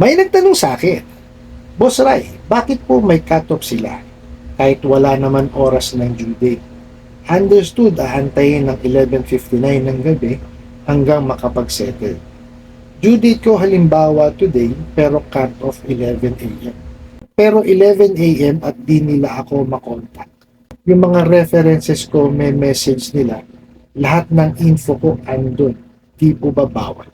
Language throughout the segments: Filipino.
May nagtanong sa akin, Boss Rai, bakit po may cut-off sila kahit wala naman oras ng due date? Understood, aantayin ng 11.59 ng gabi hanggang makapag-settle. Due date ko halimbawa today, pero cut-off 11 a.m. Pero 11 a.m. at di nila ako makontak. Yung mga references ko, may message nila, lahat ng info ko andun. Di po ba bawal?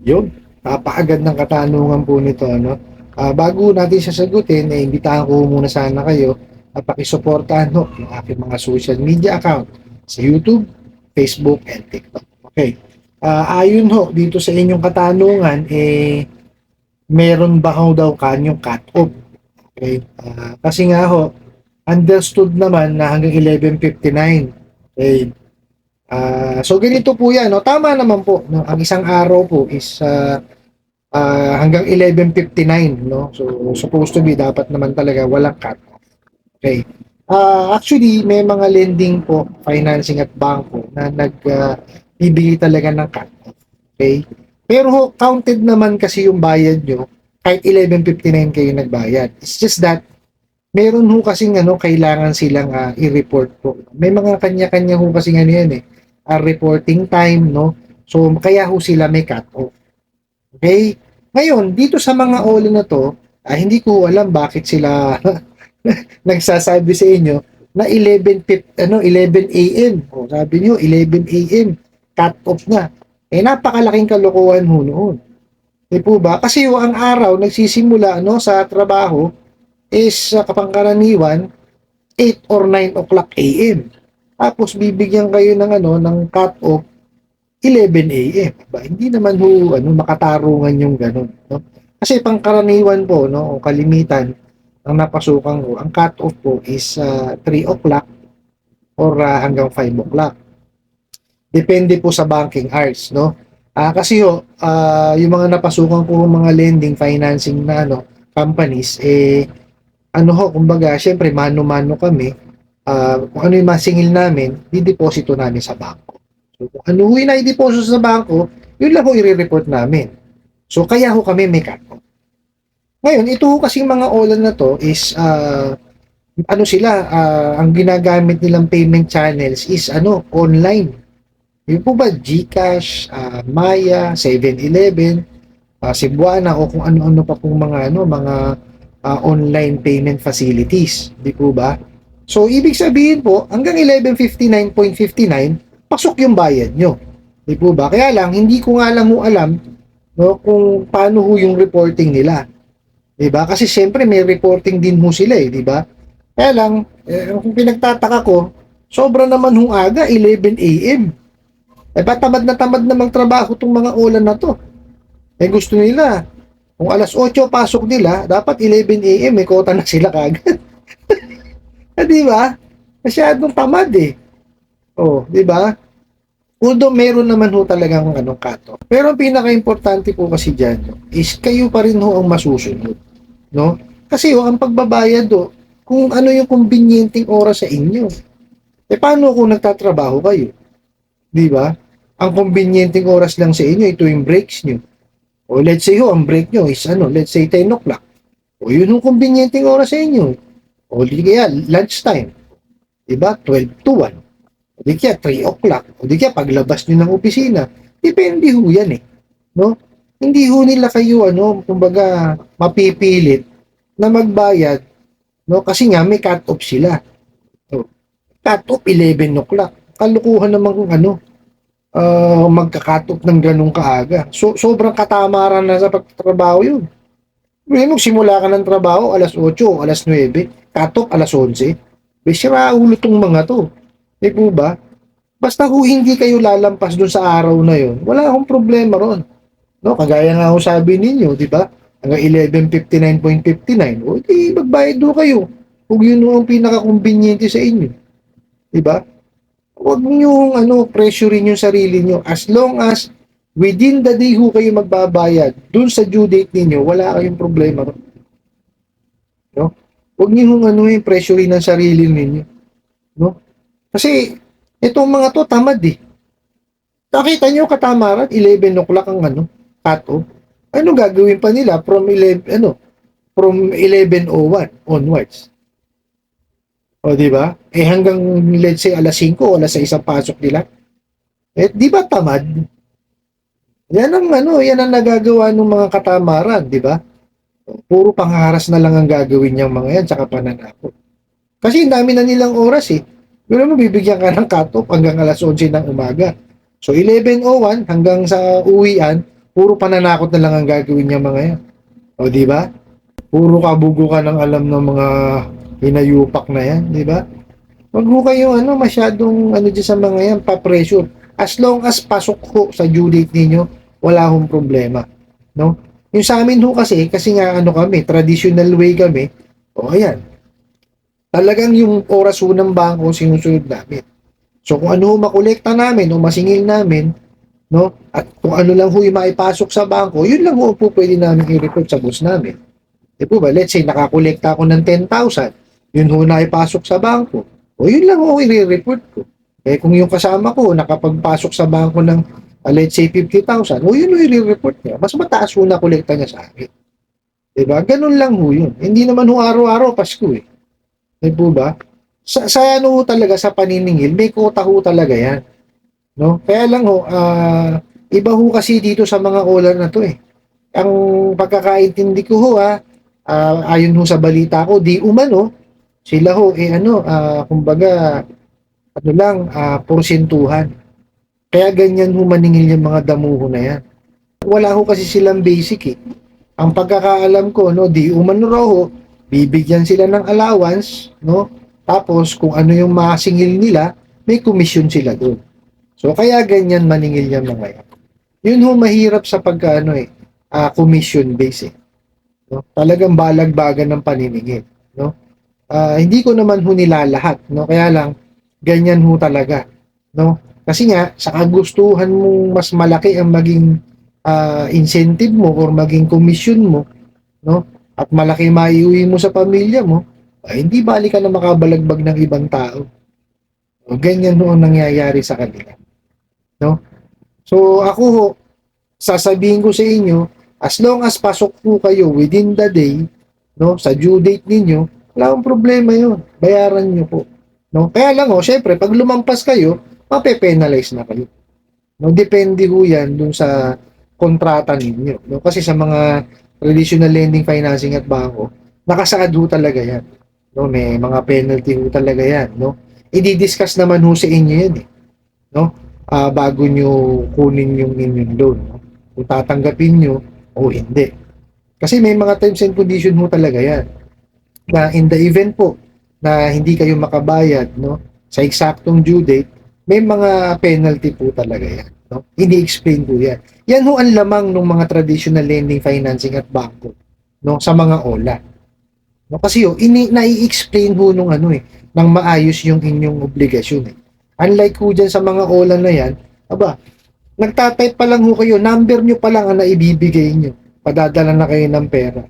Yun, napakagad ng katanungan po nito. Ano? Ah, bago natin sasagutin, eh, imbitahan ko muna sana kayo na pakisuportahan ho, yung aking mga social media account sa YouTube, Facebook, and TikTok. Okay. Ah, ayon ho, dito sa inyong katanungan, eh, meron ba ho daw kanyang cut-off? Okay. Ah, kasi nga ho, understood naman na hanggang 11.59. Okay. Ah, so ganito po 'yan, no? Tama naman po, no? Ang isang araw po is ah, ah, hanggang 11.59, no? So supposed to be dapat naman talaga walang cut. Okay. Ah, actually may mga lending po, financing at bangko na nag ah, bibigay talaga ng cut. Okay? Pero counted naman kasi yung bayad nyo kahit 11.59 kayo nagbayad. It's just that meron ho kasing ano, kailangan silang ah, i-report po. May mga kanya-kanya ho kasing ano yan eh, ah, reporting time, no? So, kaya ho sila may cut-off. Okay? Ngayon, dito sa mga all na to, ah, hindi ko alam bakit sila nagsasabi sa inyo na 11 pip- ano 11 AM. O, sabi niyo 11 AM cut off na. Eh napakalaking kalokohan ho noon. Di po ba? Kasi ho, ang araw nagsisimula no sa trabaho is uh, kapangkaraniwan 8 or 9 o'clock AM. Tapos bibigyan kayo ng ano ng cut off 11 AM. Ba, hindi naman ho ano makatarungan yung ganun, no? Kasi pangkaraniwan po no o kalimitan ang napasukan ko, ang cut-off po is uh, 3 o'clock or uh, hanggang 5 o'clock. Depende po sa banking hours, no? Ah, kasi ho, ah, yung mga napasukan ko mga lending, financing na ano, companies, eh, ano ho, kumbaga, syempre, mano-mano kami, ah, kung ano yung masingil namin, dideposito namin sa bangko. So, kung ano ho yung na-deposito sa bangko, yun lang ho i-report namin. So, kaya ho kami may cut-off. Ngayon, ito ho kasing mga OLAN na to is ah, ano sila, ah, ang ginagamit nilang payment channels is ano, online. Yung po ba GCash, ah, Maya, 7-Eleven, ah, Cebuana o kung ano-ano pa pong mga ano, mga ah, online payment facilities, di po ba? So ibig sabihin po, hanggang 1159.59, pasok yung bayad nyo. Di po ba? Kaya lang hindi ko nga lang ho alam no, kung paano ho yung reporting nila. 'Di ba? Kasi siyempre may reporting din ho sila eh, 'di ba? Kaya lang eh, kung pinagtataka ko, sobra naman hong aga, 11 AM. Eh ba't tamad na tamad na magtrabaho tong mga ulan na to? Eh gusto nila, kung alas 8 pasok nila, dapat 11 AM may kota na sila kagad. eh, 'Di ba? Masyadong tamad eh. Oh, 'di ba? Although meron naman ho talagang ano kato. Pero ang pinaka-importante po kasi diyan no, is kayo pa rin ho ang masusunod, no? Kasi ho ang pagbabayad do kung ano yung convenienteng oras sa inyo. Eh paano kung nagtatrabaho kayo? 'Di ba? Ang convenienteng oras lang sa inyo ito yung breaks nyo. O let's say ho, ang break nyo is ano, let's say 10 o'clock. O yun yung convenienteng oras sa inyo. O kaya lunchtime. 'Di ba? 12 to 1. O di kaya 3 o'clock. O di kaya paglabas nyo ng opisina. Depende ho yan eh. No? Hindi ho nila kayo, ano, kumbaga, mapipilit na magbayad. No? Kasi nga, may cut-off sila. So, cut-off 11 o'clock. Kalukuhan naman kung ano, uh, magka-cut off ng ganung kaaga. So, sobrang katamaran na sa pagtatrabaho yun. May simula ka ng trabaho, alas 8, alas 9, cut off, alas 11. Bisira ulo tong mga to. Di po ba? Basta kung hindi kayo lalampas dun sa araw na yon, wala akong problema ron. No, kagaya nga ako sabi ninyo, di ba? Hanggang 11.59.59. O di, magbayad doon kayo. Kung yun ang pinaka-conveniente sa inyo. Di ba? Huwag niyo ano, pressurein yung sarili niyo. As long as within the day ho kayo magbabayad, dun sa due date ninyo, wala kayong problema ron. No? Huwag niyo ano yung pressurein ng sarili ninyo. No? Kasi, itong mga to, tamad eh. Nakita nyo katamaran, 11 o'clock ang ano, cut off. Ano gagawin pa nila from 11, ano, from 11.01 onwards? O, di ba? Eh, hanggang, let's say, alas 5 o alas 6 ang pasok nila. Eh, di ba tamad? Yan ang, ano, yan ang nagagawa ng mga katamaran, di ba? Puro pangharas na lang ang gagawin niyang mga yan, tsaka pananakot. Kasi dami na nilang oras eh. Pero mo, bibigyan ka ng cut-off hanggang alas 11 ng umaga. So, 11.01 hanggang sa uwian, puro pananakot na lang ang gagawin niya mga yan. O, di ba? Puro kabugo ka ng alam ng mga hinayupak na yan, di ba? Wag ho kayo ano, masyadong ano dyan sa mga yan, pa-pressure. As long as pasok ho sa due date ninyo, wala hong problema. No? Yung sa amin ho kasi, kasi nga ano kami, traditional way kami, o ayan, talagang yung oras ho ng bangko sinusunod namin. So kung ano ho makolekta namin o masingil namin, no? At kung ano lang ho yung maipasok sa bangko, yun lang ho po pwede namin i-report sa boss namin. Di po ba? Let's say nakakolekta ako ng 10,000, yun ho na ipasok sa bangko. O yun lang ho i-report ko. Eh kung yung kasama ko nakapagpasok sa bangko ng uh, let's say 50,000, o yun ho i-report niya. Mas mataas ho na kolekta niya sa akin. Diba? Ganun lang ho yun. Hindi naman ho araw-araw Pasko eh. Di po ba? Sa, sa ano talaga, sa paniningil, may kota ho talaga yan. No? Kaya lang ho, ah, iba ho kasi dito sa mga caller na to eh. Ang pagkakaintindi ko ho ha, ah, ayon ho sa balita ko, di umano, sila ho, eh ano, ah, kumbaga, ano lang, ah, porsentuhan. Kaya ganyan ho maningil yung mga damuho na yan. Wala ho kasi silang basic eh. Ang pagkakaalam ko, no, di umano raw ho, bibigyan sila ng allowance, no? Tapos, kung ano yung masingil nila, may commission sila doon. So, kaya ganyan maningil yung mga yan. Yun ho, mahirap sa pagka, ano eh, ah, commission base eh. No? Talagang balagbagan ng paniningil, no? Ah, hindi ko naman ho nilalahat, no? Kaya lang, ganyan ho talaga, no? Kasi nga, sa kagustuhan mong mas malaki ang maging ah, incentive mo or maging commission mo, no? At malaki maiuwi mo sa pamilya mo, ay hindi bali ka na makabalagbag ng ibang tao. O, ganyan ang nangyayari sa kanila. No? So, ako ho, sasabihin ko sa inyo, as long as pasok po kayo within the day, no, sa due date ninyo, wala akong problema yun. Bayaran nyo po. No? Kaya lang ho, syempre, pag lumampas kayo, mape-penalize na kayo. No, depende ho yan dun sa kontrata ninyo. No? Kasi sa mga traditional lending financing at bangko, nakasaad ho talaga yan. No, may mga penalty ho talaga yan, no? I-discuss naman ho sa inyo yan, eh. No? Ah, bago nyo kunin yung inyong loan, no? Kung tatanggapin nyo o hindi. Kasi may mga terms and condition ho talaga yan. Na in the event po na hindi kayo makabayad, no? Sa eksaktong due date, may mga penalty po talaga yan. No? Ini-explain po yan. Yan ho ang lamang ng mga traditional lending financing at bangko no? sa mga OLA. No, kasi yo, ini nai-explain ho nung ano eh, nang maayos yung inyong obligasyon eh. Unlike ho dyan sa mga OLA na yan, aba, nagtatype pa lang ho kayo, number nyo pa lang ang naibibigay nyo. Padadala na kayo ng pera.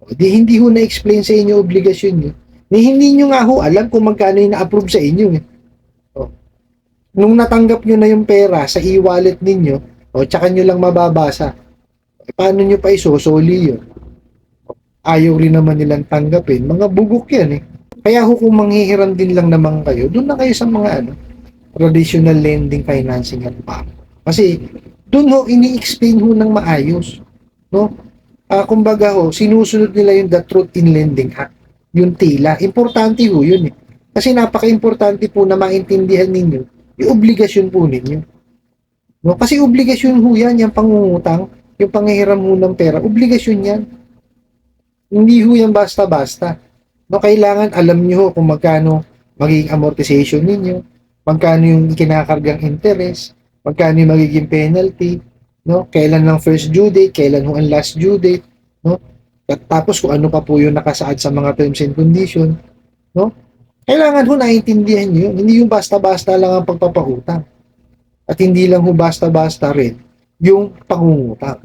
O, di hindi ho na-explain sa inyo obligasyon nyo. Ni hindi nyo nga ho alam kung magkano yung na-approve sa inyo eh. Nung natanggap nyo na yung pera sa e-wallet ninyo, o tsaka nyo lang mababasa, eh, paano nyo pa isusoli yun? ayaw rin naman nilang tanggapin, mga bugok yan eh. Kaya ho kung manghihiram din lang naman kayo, doon na kayo sa mga ano, traditional lending financing at bank. Kasi doon ho ini-explain ho ng maayos. No? Ah, kumbaga ho, sinusunod nila yung The Truth in Lending Act. Yung tila. Importante ho yun eh. Kasi napaka-importante po na maintindihan ninyo yung obligasyon po ninyo. No? Kasi obligasyon ho yan, yung pangungutang, yung panghihiram ho ng pera, obligasyon yan. Hindi ho yan basta-basta. No, kailangan alam niyo ho kung magkano magiging amortization ninyo, magkano yung kinakargang interest, magkano yung magiging penalty, no? Kailan lang first due date, kailan ho ang last due date, no? At tapos kung ano pa po yung nakasaad sa mga terms and condition, no? Kailangan ho naiintindihan niyo yun. Hindi yung basta-basta lang ang pagpapautang. At hindi lang ho basta-basta rin yung pangungutang.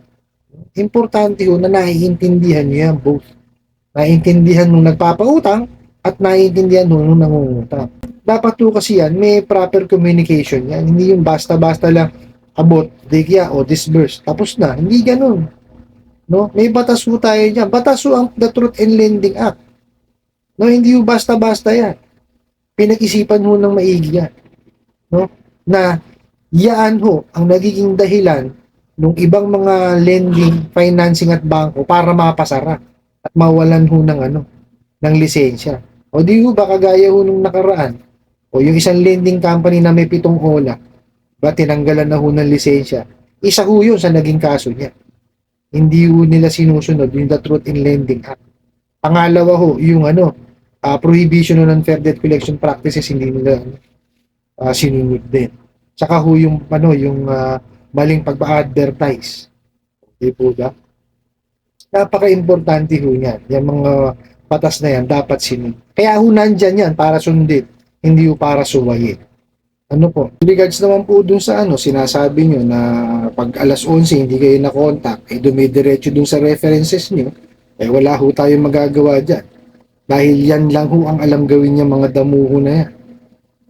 Importante ho na naiintindihan niyo yan both. Naiintindihan nung nagpapautang at naiintindihan nung nung nangungutang. Dapat po kasi yan, may proper communication yan. Hindi yung basta-basta lang abot, digya o disburse. Tapos na. Hindi ganun. No? May batas po tayo dyan. Batas po ang the Truth in Lending Act. No, hindi po basta-basta yan. Pinag-isipan ho ng maigi yan. No? Na yaan ho ang nagiging dahilan ng ibang mga lending, financing at bangko para mapasara at mawalan ho ng ano, ng lisensya. O di ho ba kagaya ho nung nakaraan? O yung isang lending company na may pitong ola, ba tinanggalan na ho ng lisensya? Isa ho yun sa naging kaso niya. Hindi ho nila sinusunod yung the Truth in Lending Act. Pangalawa ho, yung ano, ah, prohibition ng unfair debt collection practices hindi nila uh, sinunod din. Tsaka ho yung ano, yung ah, maling pagpa-advertise. Di po ba? Napaka-importante ho yan. Yung mga batas na yan, dapat sinunod. Kaya ho nandyan yan para sundin, hindi ho para suwayin. Ano po? Regards naman po dun sa ano, sinasabi nyo na pag alas 11 hindi kayo na-contact, eh dumidiretso dun sa references nyo, eh wala ho tayong magagawa dyan. Dahil yan lang ho ang alam gawin niya mga damuho na yan.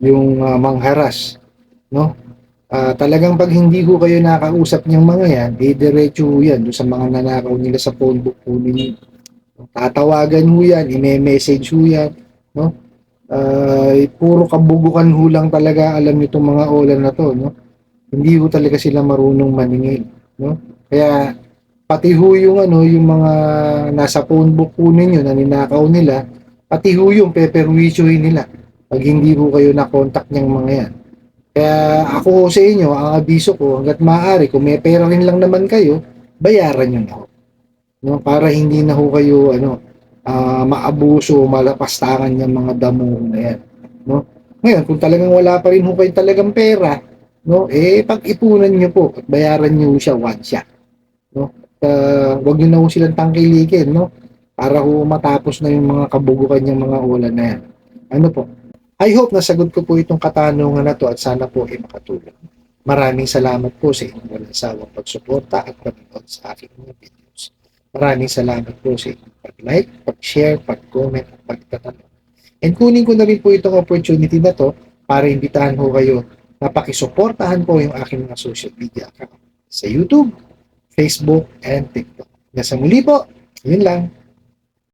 Yung ah, mangharas. No? Ah, talagang pag hindi ho kayo nakausap niyang mga yan, eh diretso yan doon sa mga nanakaw nila sa phone book po ninyo. Tatawagan ho yan, ime-message ho yan, no? Ay puro kabugukan ho lang talaga alam niyo itong mga ola na to, no? Hindi ho talaga sila marunong maningil, no? Kaya pati ho yung ano, yung mga nasa phone book po ninyo na ninakaw nila, pati ho yung peperwisyohin nila pag hindi ho kayo na-contact niyang mga yan. Kaya ako sa inyo, ang abiso ko, hanggat maaari, kung may pera rin lang naman kayo, bayaran nyo na. No? Para hindi na ho kayo, ano, ah, maabuso, malapastangan yung mga damo na yan. No? Ngayon, kung talagang wala pa rin ho kayo talagang pera, no, eh, pag-ipunan nyo po at bayaran nyo siya one shot. No? Uh, wag nyo na ho silang tangkilikin, no? Para ho matapos na yung mga kabugukan yung mga ulan na yan. Ano po? I hope nasagot ko po itong katanungan na to at sana po ay makatulong. Maraming salamat po sa inyong walang sawang pagsuporta at panonood sa aking mga videos. Maraming salamat po sa inyong pag-like, pag-share, pag-comment at pagtatanong. And kunin ko na rin po itong opportunity na to para imbitahan ho kayo na pakisuportahan po yung aking mga social media account sa YouTube, Facebook, and TikTok. Nasa muli po, yun lang.